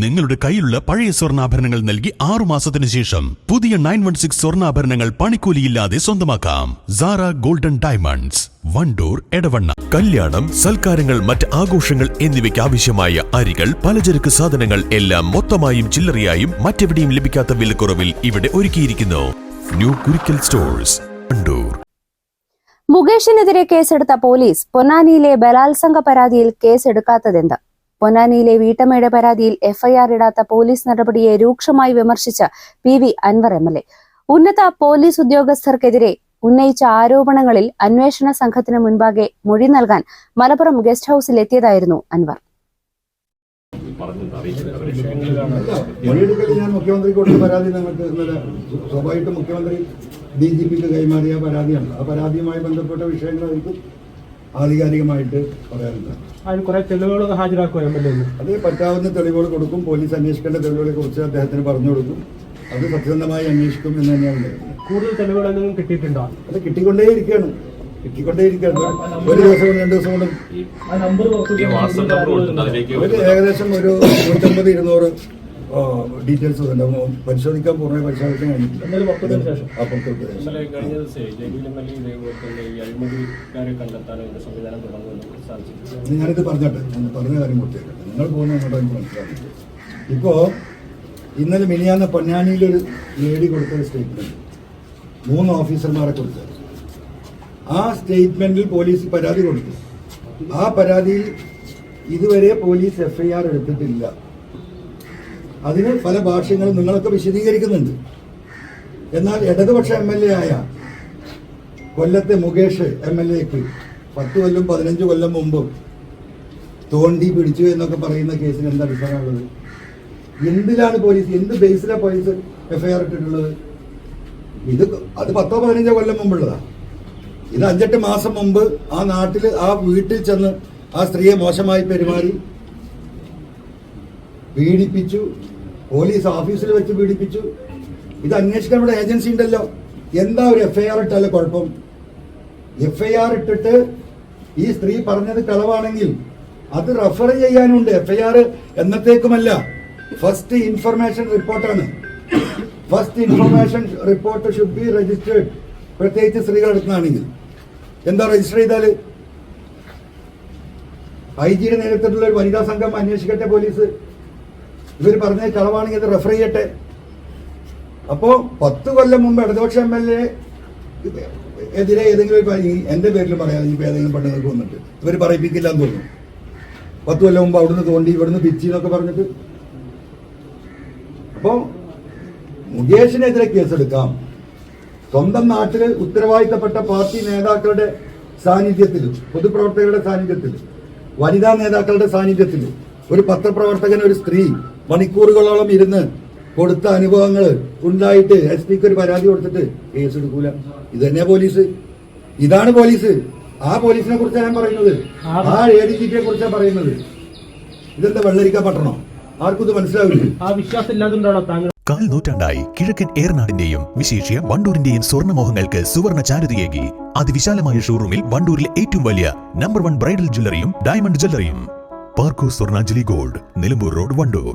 നിങ്ങളുടെ കയ്യിലുള്ള പഴയ സ്വർണാഭരണങ്ങൾ നൽകി ആറു മാസത്തിന് ശേഷം പുതിയ നയൻ വൺ സിക്സ് സ്വർണാഭരണങ്ങൾ പണിക്കൂലിയില്ലാതെ സ്വന്തമാക്കാം. Sara golden diamonds Wandoor Edavanna. കല്യാണം സൽക്കാരങ്ങൾ മറ്റ് ആഘോഷങ്ങൾ എന്നിവയ്ക്ക് ആവശ്യമായ അരികൾ പലചരക്ക് സാധനങ്ങൾ എല്ലാം മൊത്തമായും ചില്ലറയായും മറ്റെവിടെയും ലഭിക്കാത്ത വിലക്കുറവിൽ ഇവിടെ ഒരുക്കിയിരിക്കുന്നു. ന്യൂ കുരിക്കൽ സ്റ്റോഴ്സ് വണ്ടൂർ മുകേഷിനെതിരെ കേസെടുത്ത പോലീസ് പൊന്നാനിയിലെ ബലാത്സംഗ പരാതിയിൽ കേസെടുക്കാത്തതെന്ത്? പൊന്നാനിയിലെ വീട്ടമ്മയുടെ പരാതിയിൽ എഫ്ഐആർ ഇടാത്ത പോലീസ് നടപടിയെ രൂക്ഷമായി വിമർശിച്ച P V Anvar M L A. ഉന്നത പോലീസ് ഉദ്യോഗസ്ഥർക്കെതിരെ ഉന്നയിച്ച ആരോപണങ്ങളിൽ അന്വേഷണ സംഘത്തിന് മുൻപാകെ മൊഴി നൽകാൻ മലപ്പുറം ഗസ്റ്റ് ഹൌസിൽ എത്തിയതായിരുന്നു അൻവർ. മൊഴിയെടുക്കൽ സ്വാഭാവികമായിട്ടും മുഖ്യമന്ത്രി ഡി ജി പിക്ക് കൈമാറിയ പരാതിയാണ്. ആ പരാതിയുമായി ബന്ധപ്പെട്ട വിഷയങ്ങളായിരിക്കും ആധികാരികമായിട്ട് പറയാറില്ല അതിന് കുറെ തെളിവുകളൊക്കെ ഹാജരാക്കുക എം എൽ എ അത് പറ്റാവുന്ന തെളിവുകൾ കൊടുക്കും പോലീസ് അന്വേഷിക്കേണ്ട തെളിവുകളെ കുറിച്ച് അദ്ദേഹത്തിന് പറഞ്ഞു കൊടുക്കും. അത് സത്യസന്ധമായി അന്വേഷിക്കും എന്ന് തന്നെയാണ്. കൂടുതൽ തെളിവുകൾ എന്തെങ്കിലും കിട്ടിയിട്ടുണ്ടോ? അത് കിട്ടിക്കൊണ്ടേയിരിക്കുകയാണ്. ഒരു ദിവസം കൊണ്ട് രണ്ട് ദിവസം കൊണ്ടും. ഒരു ഏകദേശം ഒരു നൂറ്റമ്പത് ഇരുന്നൂറ് ഡീറ്റെയിൽസ് പരിശോധിക്കാൻ പൂർണമായി പരിശോധിക്കാൻ കഴിഞ്ഞിട്ടില്ല. ഞാനിത് പറഞ്ഞോട്ടെ ഞാൻ പറഞ്ഞ കാര്യം പൂർത്തിയാക്കട്ടെ. നിങ്ങൾ പോകുന്ന അങ്ങോട്ട് എനിക്ക് മനസ്സിലാക്കി ഇപ്പോൾ ഇന്നലെ മിനിയാന്ന പൊന്നാനിയിലൊരു ലേഡി കൊടുത്ത സ്റ്റേറ്റ്മെന്റ് മൂന്ന് ഓഫീസർമാരെ കുറിച്ച് ആ സ്റ്റേറ്റ്മെന്റിൽ പോലീസ് പരാതി കൊടുത്തു. ആ പരാതിയിൽ ഇതുവരെ പോലീസ് എഫ്ഐആർ എടുത്തിട്ടില്ല. അതിന് പല ഭാഷ്യങ്ങളും നിങ്ങളൊക്കെ വിശദീകരിക്കുന്നുണ്ട്. എന്നാൽ ഇടതുപക്ഷ എം എൽ എ ആയ കൊല്ലത്തെ മുകേഷ് എം എൽ എക്ക് പത്ത് കൊല്ലം പതിനഞ്ച് കൊല്ലം മുമ്പ് തോണ്ടി പിടിച്ചു എന്നൊക്കെ പറയുന്ന കേസിന് എന്താ അടിസ്ഥാനമുള്ളത് എന്തിലാണ് പോലീസ് എന്ത് ബേസിലാണ് പോലീസ് എഫ്ഐആർ ഇട്ടിട്ടുള്ളത്? ഇത് അത് പത്തോ പതിനഞ്ചോ കൊല്ലം മുമ്പുള്ളതാ. ഇത് അഞ്ചെട്ട് മാസം മുമ്പ് ആ നാട്ടിൽ ആ വീട്ടിൽ ചെന്ന് ആ സ്ത്രീയെ മോശമായി പെരുമാറി പീഡിപ്പിച്ചു പോലീസ് ഓഫീസിൽ വെച്ച് പീഡിപ്പിച്ചു. ഇത് അന്വേഷിക്കാൻ ഇവിടെ ഏജൻസി ഉണ്ടല്ലോ. എന്താ ഒരു എഫ്ഐആർ ഇട്ടല്ലേ കുഴപ്പം? എഫ്ഐആർ ഇട്ടിട്ട് ഈ സ്ത്രീ പറഞ്ഞത് കളവാണെങ്കിൽ അത് റെഫർ ചെയ്യാനുണ്ട്. എഫ്ഐആർ എന്നത്തേക്കുമല്ല. ഫസ്റ്റ് ഇൻഫർമേഷൻ റിപ്പോർട്ടാണ് first information report should be registered പ്രത്യേകിച്ച് സ്ത്രീകൾ എടുക്കുന്നതാണെങ്കിൽ എന്താ രജിസ്റ്റർ ചെയ്താൽ ഐ ജിയുടെ നേതൃത്വത്തിലുള്ള ഒരു വനിതാ സംഘം അന്വേഷിക്കട്ടെ പോലീസ്. ഇവർ പറഞ്ഞ കളവാണെങ്കിൽ അത് റെഫർ ചെയ്യട്ടെ. അപ്പോൾ പത്ത് കൊല്ലം മുമ്പ് ഇടതുപക്ഷ എം എൽ എ എതിരെ ഏതെങ്കിലും എന്റെ പേരിൽ പറയാതെ ഇപ്പൊ ഏതെങ്കിലും പെണ്ണുങ്ങൾക്ക് വന്നിട്ട്. ഇവർ പറയിപ്പിക്കില്ല എന്ന് തോന്നുന്നു. പത്ത് കൊല്ലം മുമ്പ് അവിടുന്ന് തോണ്ടി ഇവിടുന്ന് പിച്ചി എന്നൊക്കെ പറഞ്ഞിട്ട്. അപ്പോ മുകേഷിനെതിരെ കേസെടുക്കാം. സ്വന്തം നാട്ടിൽ ഉത്തരവാദിത്തപ്പെട്ട പാർട്ടി നേതാക്കളുടെ സാന്നിധ്യത്തിൽ പൊതുപ്രവർത്തകരുടെ സാന്നിധ്യത്തിൽ വനിതാ നേതാക്കളുടെ സാന്നിധ്യത്തിൽ ഒരു പത്രപ്രവർത്തകൻ ഒരു സ്ത്രീ മണിക്കൂറുകളോളം ഇരുന്ന് കൊടുത്ത അനുഭവങ്ങൾ ഉണ്ടായിട്ട് എസ് പിക്ക് ഒരു പരാതി കൊടുത്തിട്ട് കേസ് എടുക്കൂല. ഇത് തന്നെ പോലീസ്. ഇതാണ് പോലീസ്. ആ പോലീസിനെ കുറിച്ചാണ് ഞാൻ പറയുന്നത്. ആ എ ഡി ജി പിയെ കുറിച്ചാണ് പറയുന്നത്. ഇതെന്താ വെള്ളരിക്ക പട്ടണം? ആർക്കും ഇത് മനസ്സിലാവില്ല? ആ വിശ്വാസം ഇല്ലാത്തതുകൊണ്ടാണോ താങ്കൾ കാൽ നൂറ്റാണ്ടായി കിഴക്കൻ ഏറനാടിന്റെയും വിശേഷ്യ വണ്ടൂരിന്റെയും സ്വർണമോഹങ്ങൾക്ക് സുവർണ ചാരുതയേകി അതിവിശാലമായ ഷോറൂമിൽ വണ്ടൂരിലെ ഏറ്റവും വലിയ നമ്പർ വൺ ബ്രൈഡൽ ജ്വല്ലറിയും ഡയമണ്ട് ജ്വല്ലറിയും പാർക്കോ സ്വർണാഞ്ജലി ഗോൾഡ് നിലമ്പൂർ റോഡ് വണ്ടൂർ.